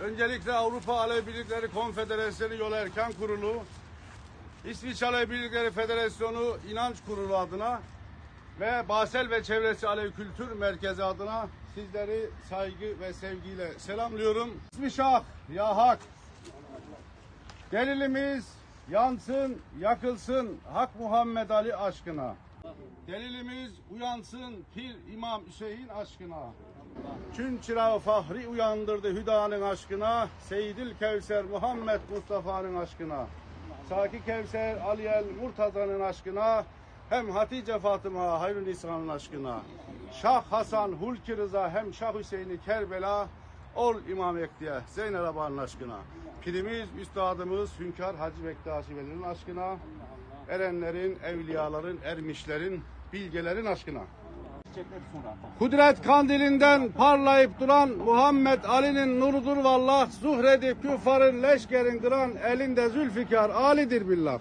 Öncelikle Avrupa Alevi Birlikleri Konfederasyonu Yol Erken Kurulu, İsviçre Alevi Birlikleri Federasyonu İnanç Kurulu adına ve Basel ve Çevresi Alevi Kültür Merkezi adına sizleri saygı ve sevgiyle selamlıyorum. İsmi Şah, Ya Hak. Delilimiz yansın, yakılsın Hak Muhammed Ali aşkına. Delilimiz uyansın Pir İmam Hüseyin aşkına. Çün çırağı fahri uyandırdı Hüda'nın aşkına. Seyyidül Kevser Muhammed Mustafa'nın aşkına. Saki Kevser Aliyel Murtaza'nın aşkına. Hem Hatice Fatıma Hayrun İsa'nın aşkına. Şah Hasan Hulki Rıza hem Şah Hüseyin'i Kerbela. Ol İmam Ekdiye Zeynel Aba'nın aşkına. Pirimiz, üstadımız Hünkar Hacı Bektaşi Veli'nin aşkına. Erenlerin, evliyaların, ermişlerin, bilgelerin aşkına. Kudret kandilinden parlayıp duran Muhammed Ali'nin nurudur vallah. Zuhredi küffarın leşkerin kıran elinde zülfikar alidir billah.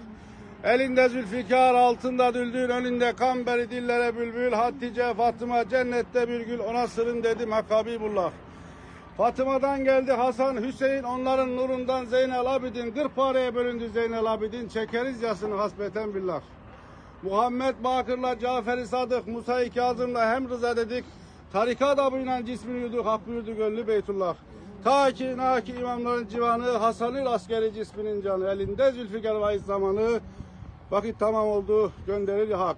Elinde zülfikar altında düldül önünde kamberi dillere bülbül Hatice Fatıma cennette bir gül ona sırın dedim Hakabibullah. Fatıma'dan geldi Hasan Hüseyin onların nurundan Zeynel Abidin Kırpare'ye bölündü Zeynel Abidin çekeriz yasını hasbeten billah. Muhammed Bakır'la Cafer-i Sadık, Musa-i Kazım'la hem rıza dedik. Tarikat abıyla cismini yuduk, hak buyurdu gönlü Beytullah. Ta ki naki imamların civanı, Hasan'ın askeri cisminin canı, elinde Zülfikar vaiz zamanı. Vakit tamam oldu, gönderir hak.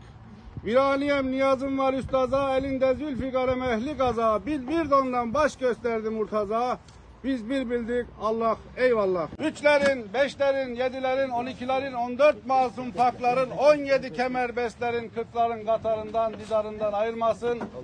Viraniyem niyazım var üstaza, elinde Zülfikar'a mehli gaza. Bil bir dondan baş gösterdi Murtaza. Biz bir bildik Allah eyvallah. Üçlerin, beşlerin, yedilerin, on ikilerin, on dört masum pakların, on yedi kemer beslerin, kırkların katarından, didarından ayırmasın.